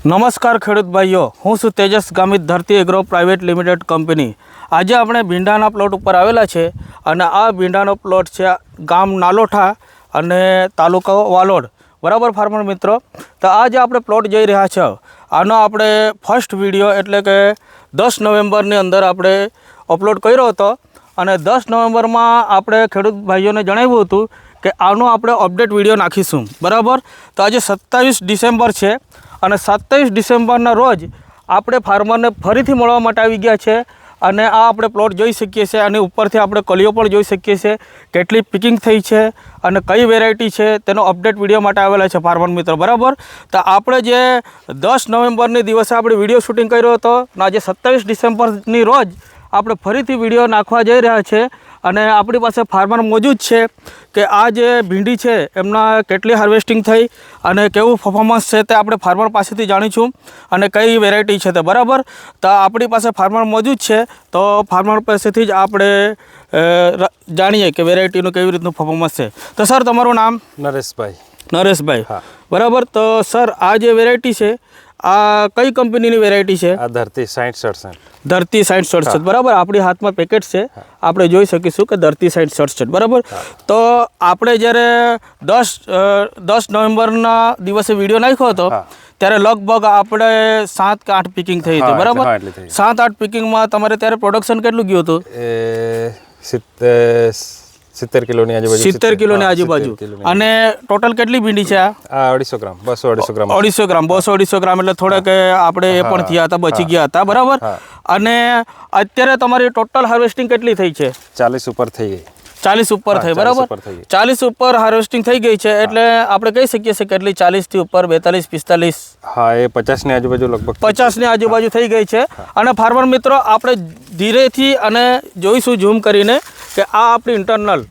નમસ્કાર ખેડૂત ભાઈઓ, હું છું તેજસ ગામિત ધરતી એગ્રો પ્રાઇવેટ લિમિટેડ કંપની. આજે આપણે ભીંડાના પ્લોટ ઉપર આવેલા છે અને આ ભીંડાનો પ્લોટ છે ગામ નાલોઠા અને તાલુકો વાલોડ. બરાબર ફાર્મર મિત્રો? તો આજે આપણે પ્લોટ જઈ રહ્યા છે. આનો આપણે ફર્સ્ટ વીડિયો એટલે કે દસ નવેમ્બરની અંદર આપણે અપલોડ કર્યો હતો અને દસ નવેમ્બરમાં આપણે ખેડૂત ભાઈઓને જણાવ્યું હતું કે આનો આપણે અપડેટ વીડિયો નાખીશું. બરાબર? તો આજે સત્તાવીસ ડિસેમ્બર છે અને સત્તાવીસ ડિસેમ્બરના રોજ આપણે ફાર્મરને ફરીથી મળવા માટે આવી ગયા છે અને આ આપણે પ્લોટ જોઈ શકીએ છીએ અને ઉપરથી આપણે કલીઓ પણ જોઈ શકીએ છીએ કેટલી પિકિંગ થઈ છે અને કઈ વેરાયટી છે તેનો અપડેટ વીડિયો માટે આવેલા છે ફાર્મર મિત્રો. બરાબર? તો આપણે જે દસ નવેમ્બરની દિવસે આપણે વીડિયો શૂટિંગ કર્યો હતો અને આજે સત્તાવીસ ડિસેમ્બરની રોજ આપણે ફરીથી વીડિયો નાખવા જઈ રહ્યા છે અને આપણી પાસે ફાર્મર મોજૂદ છે કે આ જે ભીંડી છે એમના કેટલી હાર્વેસ્ટિંગ થઈ અને કેવું પરફોર્મન્સ છે તે આપણે ફાર્મર પાસેથી જાણીશું અને કઈ વેરાયટી છે તે. બરાબર? તો આપણી પાસે ફાર્મર મોજૂદ છે તો ફાર્મર પાસેથી જ આપણે જાણીએ કે વેરાયટીનું કેવી રીતનું પરફોર્મન્સ છે. તો સર તમારું નામ? નરેશભાઈ. નરેશભાઈ. હા. બરાબર? તો સર આ જે વેરાયટી છે આ કઈ કંપનીની વેરાયટી છે? આ ધરતી સાઠ સડસઠ. ધરતી સાઠ સડસઠ. બરાબર? આપણી હાથમાં પેકેટ છે. આપણે જોઈ શકીશું કે ધરતી સાઠ સડસઠ. બરાબર? તો આપણે જ્યારે દસ દસ નવેમ્બરના દિવસે વીડિયો નાખ્યો હતો ત્યારે લગભગ આપણે સાત કે આઠ પિકિંગ થઈ હતી. બરાબર. સાત આઠ પિકિંગમાં તમારે ત્યારે પ્રોડક્શન કેટલું ગયું હતું? સિત્તેર કિલોની આજુબાજુ સિત્તેર કિલોની આજુબાજુ. અને ટોટલ કેટલી ભીંડી છે આ? અઢીસો ગ્રામ બસો અઢીસો ગ્રામ. અઢીસો ગ્રામ બસો અઢીસો ગ્રામ એટલે થોડાક આપણે એ પણ થયા હતા બચી ગયા હતા બરાબર? અને અત્યારે તમારી ટોટલ હાર્વેસ્ટિંગ કેટલી થઈ છે? ચાલીસ ઉપર થઈ ગઈ. ચાલીસ ઉપર થઈ બરાબર. ચાલીસ ઉપર હાર્વેસ્ટિંગ થઈ ગઈ છે એટલે આપણે કહી શકીએ છીએ કેટલી ચાલીસથી ઉપર બેતાલીસ પિસ્તાલીસ. હા એ પચાસની આજુબાજુ લગભગ પચાસની આજુબાજુ થઈ ગઈ છે. અને ફાર્મર મિત્રો આપણે ધીરેથી અને જોઈશું ઝૂમ કરીને કે આ આપણી ઇન્ટરનલ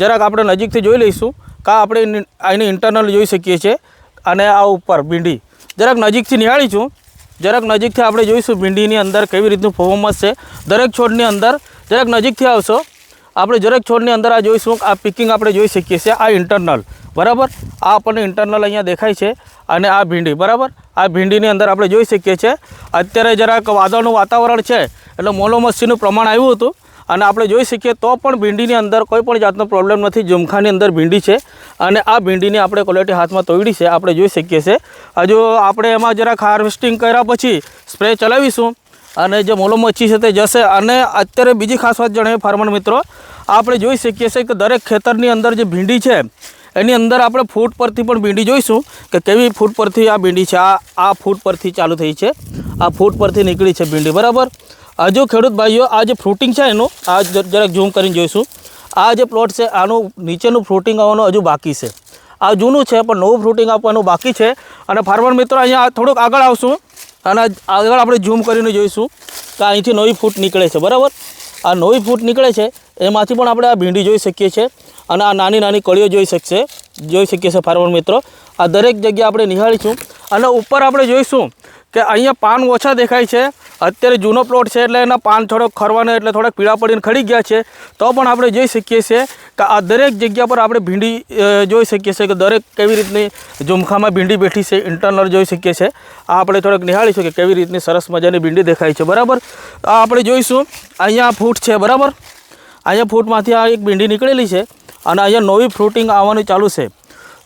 જરાક આપણે નજીકથી જોઈ લઈશું કા આપણે એની ઇન્ટરનલ જોઈ શકીએ છીએ અને આ ઉપર ભીંડી. જરાક નજીકથી નિહાળીશું. જરાક નજીકથી આપણે જોઈશું ભીંડીની અંદર કેવી રીતનું પર્ફોમન્સ છે. દરેક છોડની અંદર જરાક નજીકથી આવશો. આપણે જરાક છોડની અંદર આ જોઈશું, આ પિકિંગ આપણે જોઈ શકીએ છીએ, આ ઇન્ટરનલ બરાબર? આ આપણને ઇન્ટરનલ અહીંયા દેખાય છે અને આ ભીંડી. બરાબર? આ ભીંડીની અંદર આપણે જોઈ શકીએ છીએ. અત્યારે જરાક વાદળનું વાતાવરણ છે, એટલે મોલોમસ્સીનું પ્રમાણ આવ્યું હતું. અને આપણે જોઈ શકીએ તો પણ ભીંડીની અંદર કોઈ પણ જાતનો પ્રોબ્લેમ નથી. ઝુમખાની અંદર ભીંડી છે અને આ ભીંડીની આપણે ક્વોલિટી હાથમાં તોડી છે. આપણે જોઈ શકીએ છીએ. હજુ આપણે એમાં જરાક હાર્વેસ્ટિંગ કર્યા પછી સ્પ્રે ચલાવીશું અને જે મોલો મચ્છી છે તે જશે. અને અત્યારે બીજી ખાસ વાત જણાવી ફાર્મર મિત્રો, આપણે જોઈ શકીએ છીએ કે દરેક ખેતરની અંદર જે ભીંડી છે, એની અંદર આપણે ફૂટ પરથી પણ ભીંડી જોઈશું કે કેવી ફૂટ પરથી આ ભીંડી છે. આ આ ફૂટ પરથી ચાલુ થઈ છે. આ ફૂટ પરથી નીકળી છે ભીંડી. બરાબર? હજુ ખેડૂત ભાઈઓ, આ જે ફ્રૂટિંગ છે એનું આ જ- જરાક ઝૂમ કરીને જોઈશું. આ જે પ્લોટ છે, આનું નીચેનું ફ્રૂટિંગ આવવાનું હજુ બાકી છે. આ જૂનું છે, પણ નવું ફ્રૂટિંગ આપવાનું બાકી છે. અને ફાર્મર મિત્રો, અહીંયા થોડુંક આગળ આવશું. અને આગળ આપણે ઝૂમ કરીને જોઈશું કે અહીંથી નવી ફૂટ નીકળે છે, બરાબર? આ નવી ફૂટ નીકળે છે, એમાંથી પણ આપણે આ ભીંડી જોઈ શકીએ છીએ. અને આ નાની નાની કળીઓ જોઈ શકશે, જોઈ શકીએ છીએ ફાર્મર મિત્રો. આ દરેક જગ્યાએ આપણે નિહાળીશું. અને ઉપર આપણે જોઈશું કે અહીંયા પાન ઓછા દેખાય છે. અત્યારે જૂનો પ્લોટ છે એટલે એના પાન થોડોક ખરવાને એટલે થોડાક પીળા પડીને ખડી ગયા છે. તો પણ આપણે જોઈ શકીએ છીએ કે આ દરેક જગ્યા પર આપણે ભીંડી જોઈ શકીએ છીએ કે દરેક કેવી રીતની ઝુમખામાં ભીંડી બેઠી છે. ઇન્ટરનલ જોઈ શકીએ છીએ. આ આપણે થોડોક નિહાળીશું કે કેવી રીતની સરસ મજાની ભીંડી દેખાય છે. બરાબર? આ આપણે જોઈશું. અહીંયા ફૂટ છે. બરાબર? અહીંયા ફૂટમાંથી આ એક ભીંડી નીકળેલી છે અને અહીંયા નવી ફ્રૂટિંગ આવવાનું ચાલુ છે.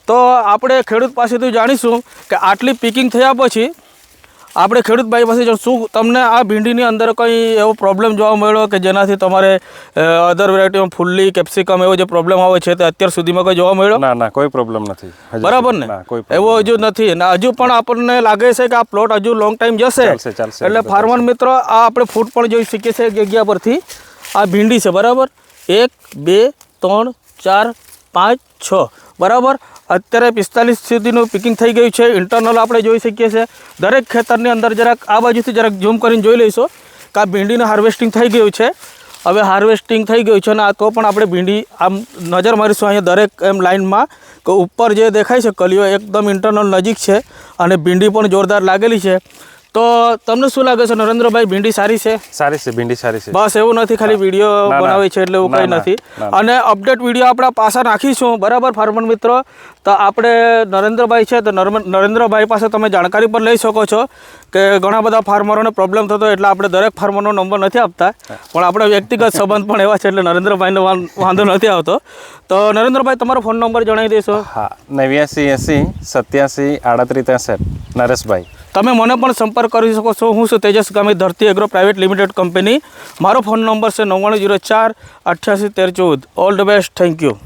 તો આપણે ખેડૂત પાસેથી જાણીશું કે આટલી પીકિંગ થયા પછી આપણે ખેડૂત ભાઈ પાસે શું તમને આ ભીંડીની અંદર કંઈ એવો પ્રોબ્લેમ જોવા મળ્યો કે જેનાથી તમારે અધર વેરાયટીમાં ફુલ્લી કેપ્સિકમ એવો જે પ્રોબ્લેમ આવે છે તે અત્યાર સુધીમાં કોઈ જોવા મળ્યો? ના ના કોઈ પ્રોબ્લેમ નથી. બરાબર ને? એવો હજુ નથી. ને હજુ પણ આપણને લાગે છે કે આ પ્લોટ હજુ લોંગ ટાઈમ જશે. એટલે ફાર્મર મિત્રો આ આપણે ફૂટ પણ જોઈ શકીએ છીએ જગ્યા પરથી. આ ભીંડી છે બરાબર? એક બે ત્રણ ચાર પાંચ છ. બરાબર? અત્યારે પિસ્તાલીસ સુધીનું પિકિંગ થઈ ગયું છે. ઇન્ટરનલ આપણે જોઈ શકીએ છીએ. દરેક ખેતરની અંદર જરાક આ બાજુથી જરાક ઝૂમ કરીને જોઈ લઈશું કે આ ભીંડીનું હાર્વેસ્ટિંગ થઈ ગયું છે. હવે હાર્વેસ્ટિંગ થઈ ગયું છે અને આ તો પણ આપણે ભીંડી આમ નજર મારીશું અહીંયા દરેક એમ લાઇનમાં કે ઉપર જે દેખાય છે, કલીઓ એકદમ ઇન્ટરનલ નજીક છે અને ભીંડી પણ જોરદાર લાગેલી છે. તો તમને શું લાગે છે? નરેન્દ્રભાઈ ભીંડી સારી છે? સારી છે ભીંડી સારી છે. બસ એવું નથી ખાલી વીડિયો. બનાવે છે એટલે એવું કંઈ નથી. અને અપડેટ વીડિયો આપણા પાછા નાખીશું બરાબર ફાર્મર મિત્રો? તો આપણે નરેન્દ્રભાઈ છે તો નરેન્દ્રભાઈ પાસે તમે જાણકારી પણ લઈ શકો છો કે ઘણા બધા ફાર્મરોને પ્રોબ્લેમ થતો એટલે આપણે દરેક ફાર્મરનો નંબર નથી આપતા. પણ આપણે વ્યક્તિગત સંબંધ પણ એવા છે એટલે નરેન્દ્રભાઈનો વાંધો નથી આવતો. તો નરેન્દ્રભાઈ તમારો ફોન નંબર જણાવી દેશો. હા નેવ્યાસી એંસી સત્યાસી આડત્રીસ ત્રેસઠ નરેશભાઈ. તમે મને પણ સંપર્ક કરી શકો છો. હું છું Tejas Gami Dharti agro private limited company. મારો ફોન નંબર છે નવ્વાણું જીરો ચાર અઠ્યાસી તેર ચૌદ. All the best. Thank you.